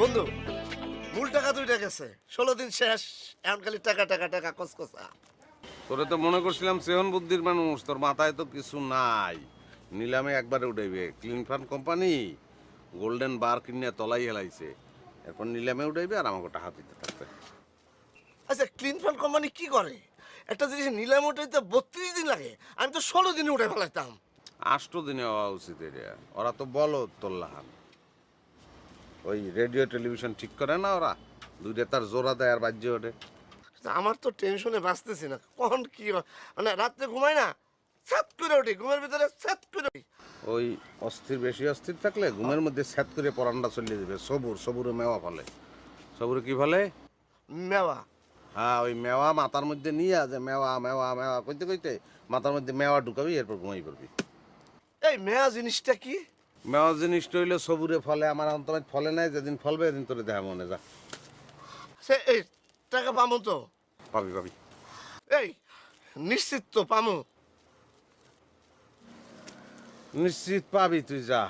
বন্ধু মূল টাকা দুইটা গেছে। ষোলো দিন শেষ এখন খালি টাকা টাকা টাকা কসকসা তোরে তো মনে করছিলাম সেহন বুদ্ধির মানুষ তোর মাথায় তো কিছু নাই। নিলামে একবারে উঠাইবে। Clean fund company golden bar কিনে তলাই হেলাইছে। এরপর নিলামে উঠাইবে আর আমাকে টাকা দিতে থাকবে। আচ্ছা ক্লিন ফান্ড কোম্পানি কি করে? একটা জিনিস নিলাম উঠাইতে বত্রিশ দিন লাগে। আমি তো ষোলো দিনে উঠে ফেলাইতাম। আষ্ট দিনে হওয়া উচিত এটা। ওরা তো বলো তোল্লাহান। ওই রেডিও টেলিভিশন ঠিক করে না ওরা? দুইটা তার জোড়া দেয় আর বাজ্য ওঠে। আমার তো টেনশনে বাঁচতেছি না। কখন কি? মানে রাত্রে ঘুমাই না সাত করে উঠি। ঘুমের ভিতরে সাত করে উঠি। ওই অস্থির বেশি অস্থির থাকলে ঘুমের মধ্যে স্যাত করে পরান্ডা চলিয়ে দেবে। সবুর সবুরে মেওয়া ফলে সবুরে কি ফলে মেওয়া। হ্যাঁ ওই মেওয়া মাথার মধ্যে নিয়ে যে মেওয়া মেওয়া মেওয়া কইতে কইতে মাথার মধ্যে মেওয়া ঢুকাবি এরপর ঘুমাই পড়বি। এই মেয়া জিনিসটা কি? মেওয়া জিনিসটা হইলে সবুরে ফলে আমার অন্তমাজ ফলে নাই যেদিন ফলবে এদিন তোরে দেখা মনে যা। সে এই টাকা পামো তো? পাবি পাবি। এই নিশ্চিত তো পামো। নিশ্চিত পাবি তুই যা।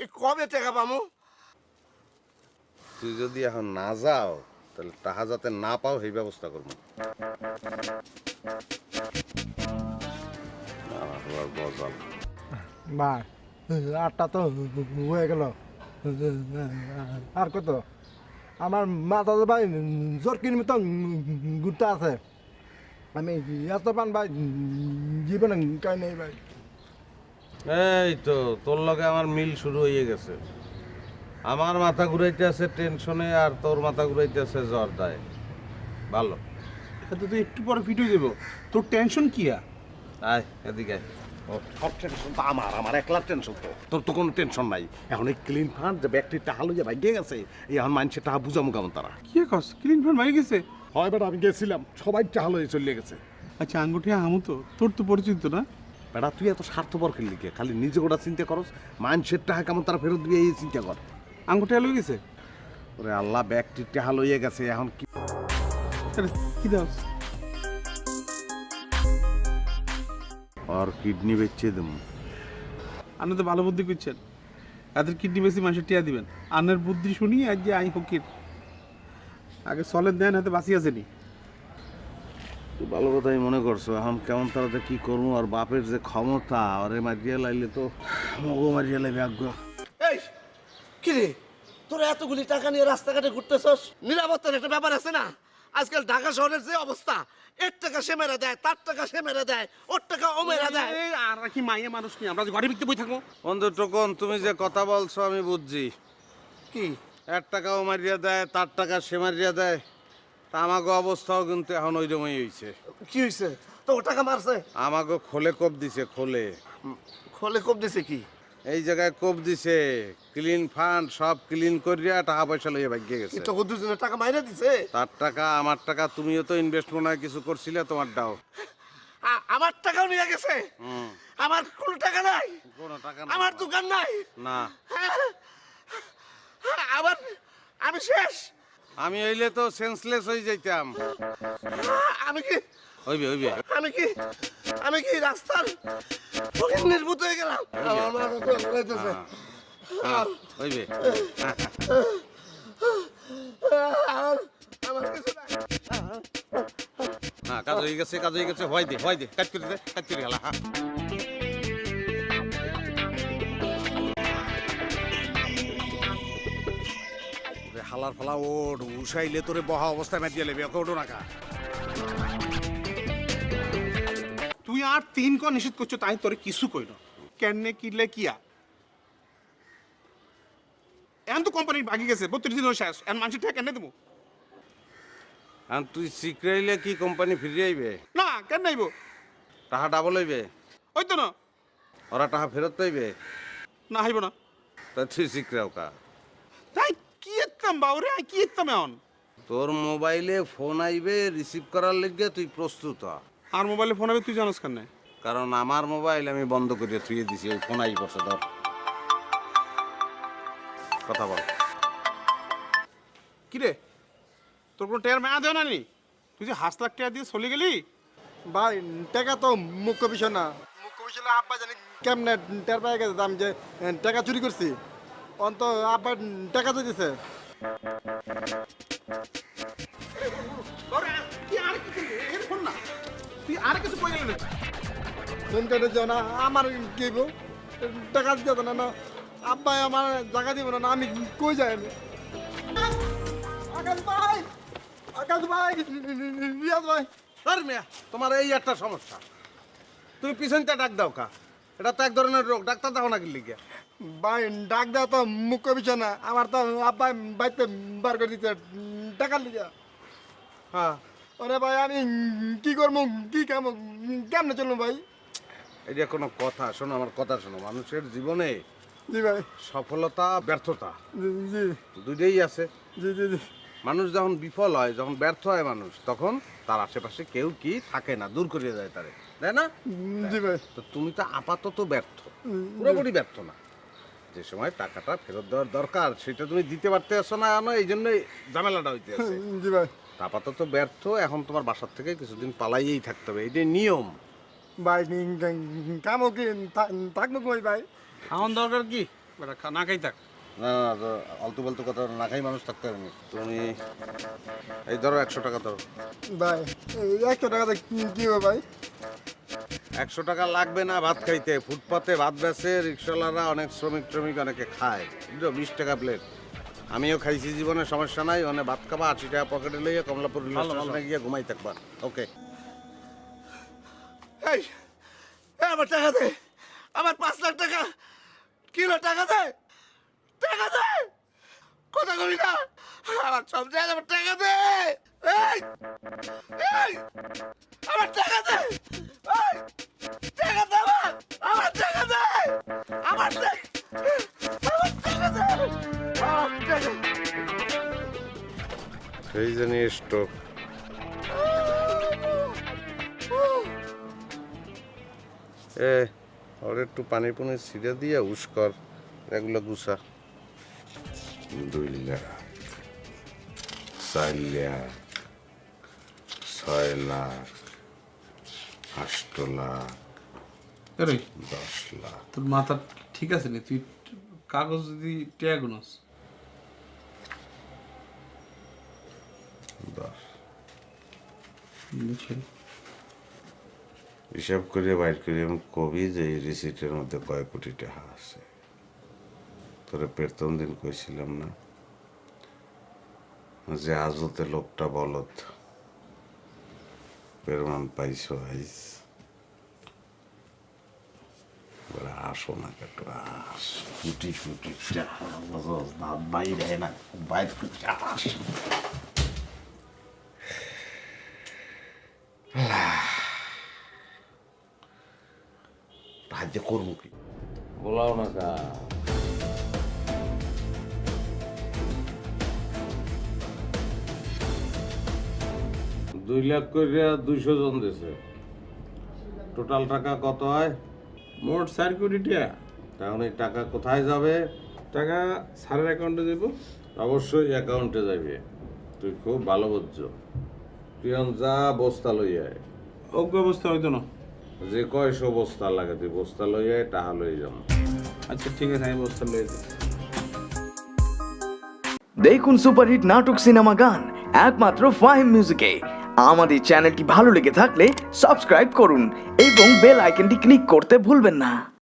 এই কবে টাকা পামো? তুই যদি এখন না যাও তাহলে টাকা যাতে না পাও সেই ব্যবস্থা করব। মা আটটা তো হয়ে গেল। আর কত? আমার মাথা তো ভাই জোর কিনবি তো ঘুরতে আছে। আমি এত পান ভাই জীবনে কাই নেই ভাই। এই তো তোর লগে আমার মিল শুরু হয়ে গেছে। আমার মাথা ঘুরাইতে আছে টেনশনে আর তোর মাথা ঘুরাইতে আছে জ্বর দেয় ভালো তো তুই একটু পরে ফিট হয়ে যাব। তোর টেনশন কি আয় এদিকে সব টেনশন তো আমার আমার একলার টেনশন তো। তোর তো কোনো টেনশন নাই। এখন এই ক্লিন ফান্ড যে ব্যক্তির টাকা লইয়া ভাগ্যে গেছে এই এখন মানুষের টাকা বুঝামু কেমন তারা। কি কস? ক্লিন ফোন মারি গেছে? হয় বেটা আমি গেছিলাম। সবাই টাকা লইয়া চলে গেছে। আচ্ছা আঙ্গুঠি আমু তো। তোর তো পরিচিত না? বেটা তুই এত স্বার্থপর খেললি কে? খালি নিজে গোটা চিন্তা করস মানুষের টাকা কেমন তারা ফেরত দিয়ে এই চিন্তা কর। আঙ্গুঠি লই গেছে? ওরে আল্লাহ ব্যক্তির টাকা লইয়া গেছে এখন কি কি দাস? আর কিডনি বেচে দেবো। আপনি তো ভালো বুদ্ধি করছেন এদের কিডনি বেশি মানুষের টিয়া দিবেন। আন্নের বুদ্ধি শুনি আজ যে আই ফকির। আগে চলেন দেন হাতে বাঁচি আসেনি। ভালো কথাই মনে করছ এখন কেমন তারাতে কি করব আর বাপের যে ক্ষমতা আরে মারিয়া লাইলে তো মগো মারিয়া লাইবে আগ্য এই কি রে তোরা এতগুলি টাকা নিয়ে রাস্তাঘাটে ঘুরতেছস? নিরাপত্তার একটা ব্যাপার আছে না? আজকাল ঢাকা শহরের যে অবস্থা এর টাকা সে মেরে দেয় তার টাকা সে মেরে দেয় ওর টাকা ও মেরে দেয়। এই, আর কি মাইয়া মানুষ নিয়ে আমরা যে ঘরে বিকতে বই থাকব। বন্ধু টোকন তুমি যে কথা বলছো আমি বুঝছি। কি? এক টাকাও মারিয়া দেয় তার টাকা সে মারিয়া দেয়। তা আমাকে অবস্থাও কিন্তু এখন ওই রকমই হয়েছে কি হয়েছে তো ও টাকা মারছে? আমাকে খোলে কোপ দিছে খোলে। খোলে কোপ দিছে কি? এই জায়গায় কোপ দিছে ক্লিন ফান্ড সব ক্লিন করিয়া টাকা পয়সা লইয়া ভাগ্যে গেছে। তো দুজনের টাকা মাইরে দিছে? তার টাকা আমার টাকা তুমিও তো ইনভেস্ট মনে হয় কিছু করছিলে তোমার দাও। আমার টাকাও নিয়ে গেছে? আমার কোনো টাকা নাই? কোনো টাকা না আমার দোকান নাই? না। আবার আমি শেষ। আমি হইলে তো সেন্সলেস হয়ে যাইতাম। আমি কি হইবে হইবে। আমি কি আমি কি রাস্তার নির্ভূত হয়ে গেলাম? আমার। হইবে। আমার কিছু নাই। হ্যাঁ কাজ হয়ে গেছে কাজ হয়ে গেছে। হয় দে হয় দে। কাজ করে দে কাজ করে গেলা হ্যাঁ। হালার ফালা ওঠ উসাইলে তোরে বহা অবস্থায় মাতিয়ে লেবে ওকে ওঠো নাকা তুই আর তিন ক নিষেধ করছ তাই তোরে কিছু কই না কেনে কিলে কিয়া? এখন তো কোম্পানি বাকি গেছে বত্রিশ দিন শেষ এখন মানুষের টাকা কেনে দেবো? আর তুই শিখরাইলে কি কোম্পানি ফিরে আইবে? না কেন নাইব টাকা ডাবল হইবে? ওই তো না। ওরা টাকা ফেরত পাইবে? না হাইব না। তা তুই শিখরাও কা। তাই কি এত্তাম বাউরে কি এত্তাম এখন তোর মোবাইলে ফোন আইবে রিসিভ করার লিগে তুই প্রস্তুত হ। আর মোবাইলে ফোন হবে তুই জানোস কেন কারণ আমার মোবাইল আমি বন্ধ করে থুয়ে দিছি ওই ফোন আই বসে ধর। কথা বল। কি রে? তোর কোনো টেয়ার মেয়া দেও না নি তুই যে হাঁস লাখ টাকা দিয়ে চলে গেলি? ভাই টাকা তো মুখ্য বিষয় না। মুখ্য বিষয় হলো আব্বা জানি কেমনে টের পাই গেছে আমি যে টাকা চুরি করছি? অন্ত আব্বার টাকা তো দিছে। তুই আর কি করবি? এর ফোন না। তুই আর কিছু কই গেলি ফোন কেটে যাও না আমার কি টাকা দিতে না না। আব্বাই আমার জায়গা দিব না আমি কই যাই আমি? আকাশ ভাই আকাশ ভাই রিয়াজ ভাই। আর মিয়া তোমার এই একটা সমস্যা। তুমি পিছনটা ডাক দাও কা। এটা তো এক ধরনের রোগ ডাক্তার দাও না গিল্লি গিয়া ভাই ডাক দাও তো মুখ্য বিষয় না। আমার তো আব্বাই বাড়িতে বার করে দিতে টাকা লিখে হ্যাঁ। ওরে ভাই আমি কি করব? কি কেমন? কেমনে চলবো ভাই? এটা কোনো কথা শোনো আমার কথা শোনো। মানুষের জীবনে জি ভাই। সফলতা ব্যর্থতা জি দুইটাই আছে। জি জি জি। মানুষ যখন বিফল হয় যখন ব্যর্থ হয় মানুষ তখন তার আশেপাশে কেউ কি থাকে না দূর করিয়ে দেয় তারে। তাই না? জি ভাই। তো তুমি তো আপাতত ব্যর্থ। পুরোপুরি ব্যর্থ না। যে সময় টাকাটা ফেরত দেওয়ার দরকার সেটা তুমি দিতে পারতে আসো না এই জন্যই ঝামেলাটা হইতে আছে। জি ভাই। আপাতত ব্যর্থ এখন তোমার বাসার থেকে কিছুদিন পালাইয়েই থাকতে হবে। এটাই নিয়ম। ভাই কামও কি থাকব কই ভাই? এখন দরকার কি? না খাই থাক। না না তো আলতু বলতু কথা না খাই মানুষ থাকতে পারেনি তুমি এই ধরো একশো টাকা ধরো। ভাই এই একশো টাকাতে কি- কি হবে ভাই? একশো টাকা লাগবে না ভাত খাইতে। ফুটপাতে ভাত বেচে রিক্সাওয়ালারা অনেক শ্রমিক ট্রমিক অনেকে খায়। বুঝলো? বিশ টাকা প্লেট আমিও খাইছি জীবনে সমস্যা নাই অনেক ভাত খাবা আশি টাকা পকেটে লইয়া কমলাপুর রেল স্টেশনে গিয়ে ঘুমাই থাকবা। ওকে এই আমার টাকা দে আমার পাঁচ লাখ টাকা। কিলো টাকা দে? টাকা দে? কথা কবি না। আমার সব জায়গায় আমার টাকা দে। এই এই আমার টাকা দে। এই টাকা দে আমার আমার টাকা দে। আমার টাকা আমার সেই জানি স্টক এ ওর একটু পানি পুনি ছিঁড়ে দিয়ে উস কর এগুলো গুছা। দুই লাখ চার লাখ ছয় লাখ আষ্ট লাখ দশ লাখ। তোর মাথা ঠিক আছে নি? তুই কাগজ যদি টেয়া গুনস। হিসাব করে বাইর করে আমি কবি যে এই রিসিটের মধ্যে কয় কোটি টাকা আছে। তোরে প্রথম দিন কইছিলাম না যে আজতে লোকটা বলত পাইছো আইস। আসো না আস। বাইরে না, বাইর সাহায্য করব কি বলাও না কা দুই লাখ করে দুইশো জন দিছে। টোটাল টাকা কত হয়? মোট চার কোটি টিয়া তাহলে এই টাকা কোথায় যাবে? টাকা স্যারের অ্যাকাউন্টে দেবো। অবশ্যই অ্যাকাউন্টে যাবে। তুই খুব ভালো বুঝছ। তুই এখন যা বস্তা লই আয়। অজ্ঞ অবস্থা হয়তো না। যে কয়শো বস্তা লাগে তুই বস্তা লই আয় তাহা লই যাম আচ্ছা ঠিক আছে আমি বস্তা লই যাই দেখুন সুপারহিট নাটক সিনেমা গান একমাত্র ফাহিম মিউজিকে। আমাদের চ্যানেলটি ভালো লেগে থাকলে সাবস্ক্রাইব করুন এবং বেল আইকনটি ক্লিক করতে ভুলবেন না।